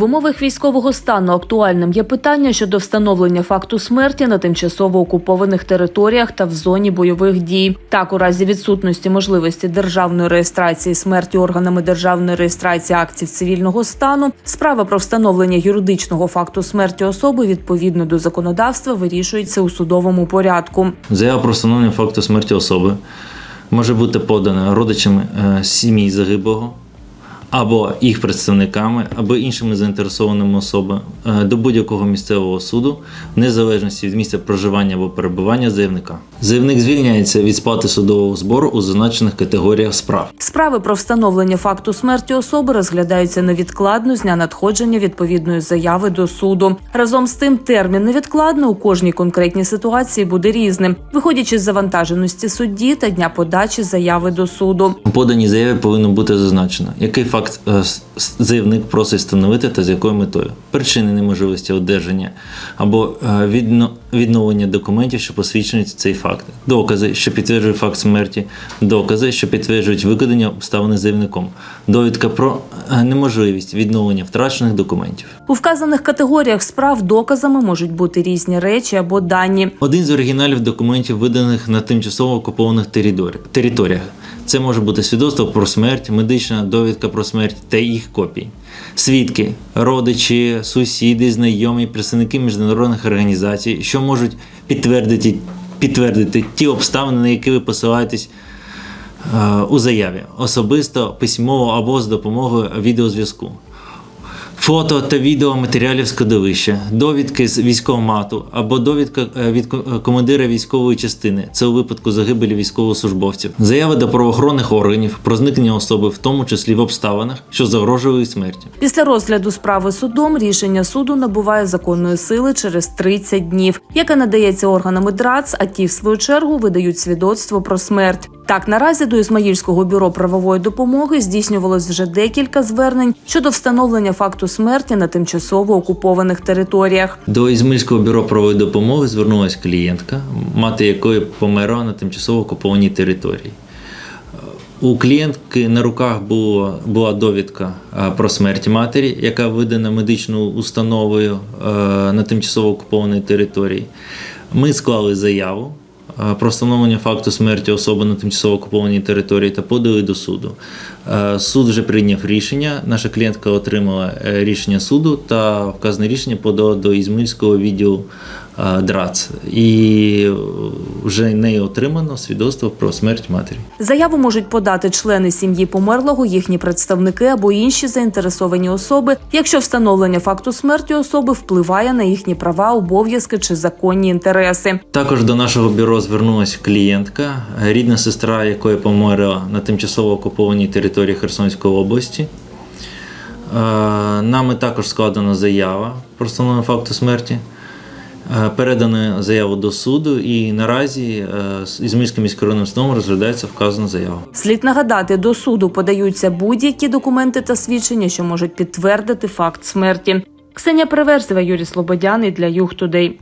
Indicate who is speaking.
Speaker 1: В умовах військового стану актуальним є питання щодо встановлення факту смерті на тимчасово окупованих територіях та в зоні бойових дій. Так, у разі відсутності можливості державної реєстрації смерті органами державної реєстрації актів цивільного стану, справа про встановлення юридичного факту смерті особи відповідно до законодавства вирішується у судовому порядку.
Speaker 2: Заява про встановлення факту смерті особи може бути подана родичами е, сім'ї загиблого або їх представниками, або іншими заінтересованими особами е, до будь-якого місцевого суду, в незалежності від місця проживання або перебування заявника. Заявник звільняється від сплати судового збору у зазначених категоріях справ.
Speaker 1: Справи про встановлення факту смерті особи розглядаються невідкладно з дня надходження відповідної заяви до суду. Разом з тим, термін невідкладно у кожній конкретній ситуації буде різним, виходячи з завантаженості судді та дня подачі заяви до суду.
Speaker 2: У поданій заяві повинно бути зазначено, який факт е, с- с- заявник просить встановити та з якою метою, причини неможливості одержання або е, відновлення документів, що посвідчують цей факт, докази, що підтверджують факт смерті, докази, що підтверджують викладення обставини заявником, довідка про е, неможливість відновлення втрачених документів.
Speaker 1: У вказаних категоріях справ доказами можуть бути різні речі або дані.
Speaker 2: Один з оригіналів документів, виданих на тимчасово окупованих територіях. Це може бути свідоцтво про смерть, медична довідка про смерть та їх копії. Свідки, родичі, сусіди, знайомі, представники міжнародних організацій, що можуть підтвердити, підтвердити ті обставини, на які ви посилаєтесь е, у заяві, особисто, письмово або з допомогою відеозв'язку. Фото та відео матеріалів з довідки з військкомату або довідка е, від е, командира військової частини. Це у випадку загибелі військовослужбовців. Заява до правоохоронних органів про зникнення особи, в тому числі в обставинах, що загрожують смерті.
Speaker 1: Після розгляду справи судом рішення суду набуває законної сили через 30 днів, яке надається органами ДРАЦ, а ті, в свою чергу, видають свідоцтво про смерть. Так, наразі до Ізмаїльського бюро правової допомоги здійснювалось вже декілька звернень щодо встановлення факту смерті на тимчасово окупованих територіях.
Speaker 2: До Ізмільського бюро правової допомоги звернулася клієнтка, мати якої померла на тимчасово окупованій території. У клієнтки на руках було, була довідка е, про смерть матері, яка видана медичною установою е, на тимчасово окупованій території. Ми склали заяву е, про встановлення факту смерті особи на тимчасово окупованій території та подали до суду. Е, Суд вже прийняв рішення. Наша клієнтка отримала е, рішення суду та вказане рішення подала до Ізмільського відділу е, ДРАЦ. І вже нею отримано свідоцтво про смерть матері.
Speaker 1: Заяву можуть подати члени сім'ї померлого, їхні представники або інші заінтересовані особи, якщо встановлення факту смерті особи впливає на їхні права, обов'язки чи законні інтереси.
Speaker 2: Також до нашого бюро звернулася клієнтка, рідна сестра якої померла на тимчасово окупованій території Херсонської області. Е, Нами також складена заява про встановлення факту смерті. Е, Передана заяву до суду, і наразі е, з Ізмільським міськрайонним судом розглядається вказана заява.
Speaker 1: Слід нагадати, до суду подаються будь-які документи та свідчення, що можуть підтвердити факт смерті. Ксенія Переверзева, Юрій Слободяний для Юг Тудей.